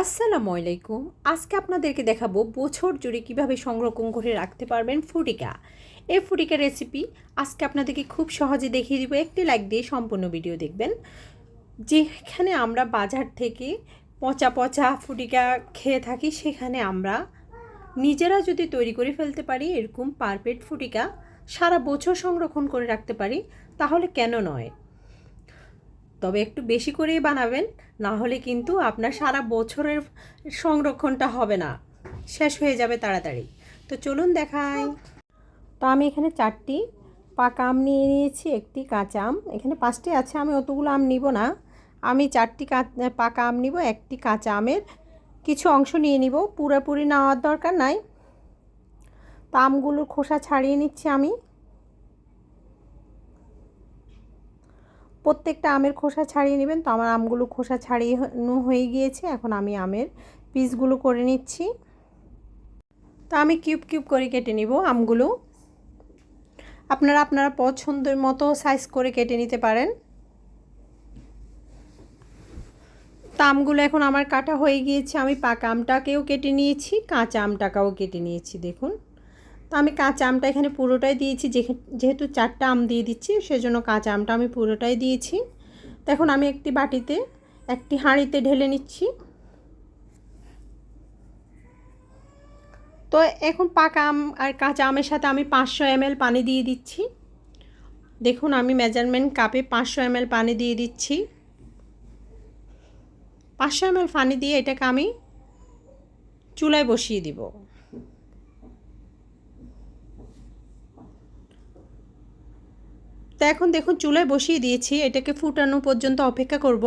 আসসালামু আলাইকুম। আজকে আপনাদেরকে দেখাবো বছর জুড়ে কীভাবে সংরক্ষণ করে রাখতে পারবেন ফুটিকা। এই ফুটিকা রেসিপি আজকে আপনাদেরকে খুব সহজে দেখিয়ে দিব। একটি লাইক দিয়ে সম্পূর্ণ ভিডিও দেখবেন। যেখানে আমরা বাজার থেকে পচা পচা ফুটিকা খেয়ে থাকি, সেখানে আমরা নিজেরা যদি তৈরি করে ফেলতে পারি, এরকম পারফেক্ট ফুটিকা সারা বছর সংরক্ষণ করে রাখতে পারি, তাহলে কেন নয়? তবে একটু বেশি করেই বানাবেন না হলে কিন্তু আপনার সারা বছরের সংরক্ষণটা হবে না। শেষ হয়ে যাবে তাড়াতাড়ি। তো চলুন দেখাই। তো আমি এখানে চারটি পাকা আম নিয়ে নিয়েছি, একটি কাঁচা আম। এখানে পাঁচটি আছে, আমি অতগুলো আম নিব না। আমি চারটি পাকা আম নিব, একটি কাঁচা আমের কিছু অংশ নিয়ে নিব। পুরোপুরি নেওয়ার দরকার নাই। তো আমগুলোর খোসা ছাড়িয়ে নিচ্ছি আমি। প্রত্যেকটা আমের খোসা ছাড়িয়ে নেবেন। তো আমার আমগুলো খোসা ছাড়িয়ে হয়ে গিয়েছে। এখন আমি আমের পিসগুলো করে নিচ্ছি। তো আমি কিউব কিউব করে কেটে নিব আমগুলো। আপনারা আপনারা পছন্দের মতো সাইজ করে কেটে নিতে পারেন। তা আমগুলো এখন আমার কাটা হয়ে গিয়েছে। আমি পাকা আমটাকেও কেটে নিয়েছি, কাঁচা আমটাকেও কেটে নিয়েছি, দেখুন। তো আমি কাঁচা আমটা এখানে পুরোটাই দিয়েছি যেহেতু চারটা আম দিয়ে দিচ্ছি, সেজন্য কাঁচা আমটা আমি পুরোটাই দিয়েছি। তো এখন আমি একটি বাটিতে একটি হাঁড়িতে ঢেলে নিচ্ছি। তো এখন পাকা আম আর কাঁচা আমের সাথে আমি পাঁচশো এমএল পানি দিয়ে দিচ্ছি। দেখুন, আমি মেজারমেন্ট কাপে পাঁচশো এমএল পানি দিয়ে দিচ্ছি। পাঁচশো এমএল পানি দিয়ে এটাকে আমি চুলায় বসিয়ে দিব। তো এখন দেখুন চুলায় বসিয়ে দিয়েছি, এটাকে ফুটানো পর্যন্ত অপেক্ষা করব।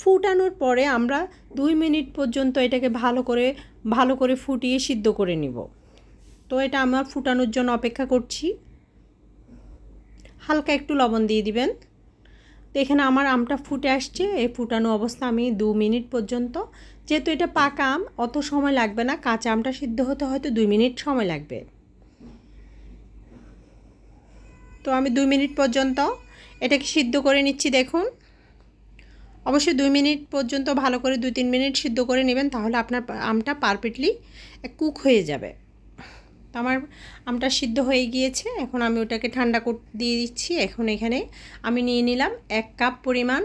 ফুটানোর পরে আমরা দুই মিনিট পর্যন্ত এটাকে ভালো করে ভালো করে ফুটিয়ে সিদ্ধ করে নিব। তো এটা আমার ফুটানোর জন্য অপেক্ষা করছি। হালকা একটু লবণ দিয়ে দিবেন। তো এখানে আমার আমটা ফুটে আসছে, এই ফুটানো অবস্থা আমি দু মিনিট পর্যন্ত। যেহেতু এটা পাকা আম, অত সময় লাগবে না, কাঁচা আমটা সিদ্ধ হতে হয়তো দুই মিনিট সময় লাগবে। তো আমি দুই মিনিট পর্যন্ত এটাকে সিদ্ধ করে নিচ্ছি, দেখুন। অবশ্যই দুই মিনিট পর্যন্ত ভালো করে দুই তিন মিনিট সিদ্ধ করে নেবেন, তাহলে আপনার আমটা পারফেক্টলি কুক হয়ে যাবে। তো আমার আমটা সিদ্ধ হয়ে গিয়েছে, এখন আমি ওটাকে ঠান্ডা করতে দিয়ে দিচ্ছি। এখন এখানে আমি নিয়ে নিলাম এক কাপ পরিমাণ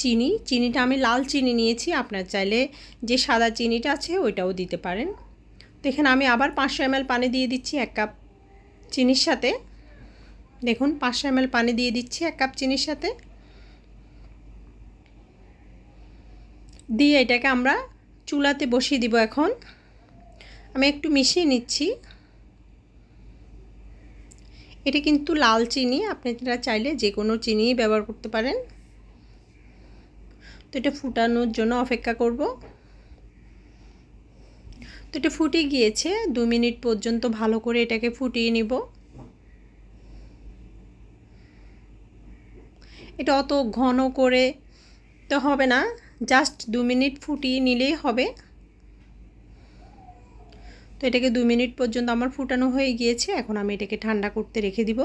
চিনি। চিনিটা আমি লাল চিনি নিয়েছি, আপনার চাইলে যে সাদা চিনিটা আছে ওইটাও দিতে পারেন। তো এখানে আমি আবার পাঁচশো এম পানি দিয়ে দিচ্ছি এক কাপ চিনির সাথে। দেখুন, পাঁচশো এম পানি দিয়ে দিচ্ছি এক কাপ চিনির সাথে। দিয়ে এটাকে আমরা চুলাতে বসিয়ে দিব এখন। আমি একটু মিশিয়ে নিচ্ছি। এটা কিন্তু লাল চিনি, আপনারা চাইলে যে কোনো চিনি ব্যবহার করতে পারেন। তো এটা ফুটানোর জন্য অপেক্ষা করব। তো এটা ফুটে গিয়েছে, দু মিনিট পর্যন্ত ভালো করে এটাকে ফুটিয়ে নিব। এটা অত ঘন করে তো হবে না। জাস্ট দু মিনিট ফুটিয়ে নিলেই হবে। তো এটাকে দু মিনিট পর্যন্ত আমার ফুটানো হয়ে গিয়েছে। এখন আমি এটাকে ঠান্ডা করতে রেখে দিব।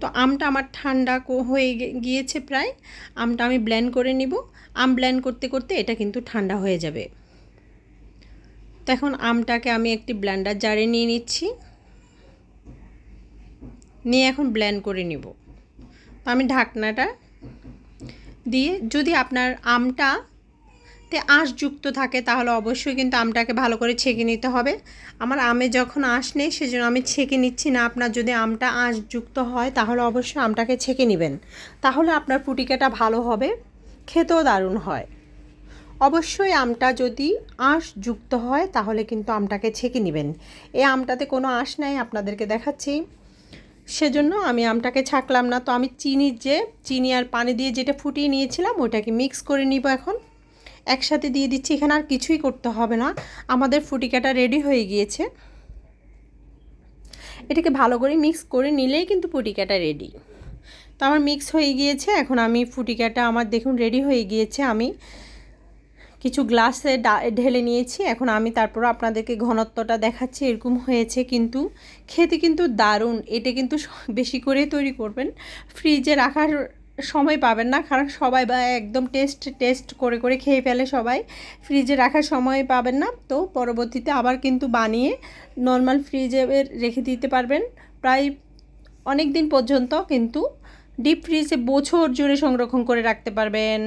তো আমটা আমার ঠান্ডা হয়ে গিয়েছে প্রায়। আমটা আমি ব্ল্যান্ড করে নিব। আম ব্ল্যান্ড করতে করতে এটা কিন্তু ঠান্ডা হয়ে যাবে। তো এখন আমটাকে আমি একটি ব্ল্যান্ডার জারে নিয়ে নিচ্ছি। নিয়ে এখন ব্ল্যান্ড করে নিব। আমি ঢাকনাটা দিয়ে যদি আপনার আমটা তে আঁশ যুক্ত থাকে তাহলে অবশ্যই কিন্তু আমটাকে ভালো করে ছেঁকে নিতে হবে। আমার আমে যখন আঁশ নেই সেজন্য আমি ছেঁকে নিচ্ছি না। আপনার যদি আমটা আঁশ যুক্ত হয় তাহলে অবশ্যই আমটাকে ছেঁকে নেবেন। তাহলে আপনার পুটিকাটা ভালো হবে, খেতেও দারুণ হয়। অবশ্যই আমটা যদি আঁশ যুক্ত হয় তাহলে কিন্তু আমটাকে ছেঁকে নেবেন। এই আমটাতে কোনো আঁশ নাই, আপনাদেরকে দেখাচ্ছি। সেজন্য আমি আমটাকে ছাকলাম না। তো আমি চিনির যে, চিনি আর পানি দিয়ে যেটা ফুটিয়ে নিয়েছিলাম ওটাকে মিক্স করে নিব এখন। একসাথে দিয়ে দিচ্ছি, এখানে আর কিছুই করতে হবে না। আমাদের ফুটিকাটা রেডি হয়ে গিয়েছে। এটাকে ভালো করে মিক্স করে নিলেই কিন্তু ফুটিকাটা রেডি তো আমার মিক্স হয়ে গিয়েছে, এখন আমি ফুটিকাটা আমার দেখুন রেডি হয়ে গিয়েছে আমি। কিছু গ্লাসে ঢেলে নিয়েছি। এখন আমি তারপর আপনাদেরকে ঘনত্বটা দেখাচ্ছি, এরকম হয়েছে কিন্তু। খেতে কিন্তু দারুণ। এটা কিন্তু বেশি করে তৈরি করবেন। ফ্রিজে রাখার সময় পাবেন না, কারণ সবাই বা একদম টেস্ট টেস্ট করে করে খেয়ে ফেলে সবাই। ফ্রিজে রাখার সময় পাবেন না, তো পরবর্তীতে আবার কিন্তু বানিয়ে নর্মাল ফ্রিজে রেখে দিতে পারবেন। প্রায় অনেক দিন পর্যন্ত কিন্তু ডিপ ফ্রিজে বছর জুড়ে সংরক্ষণ করে রাখতে পারবেন।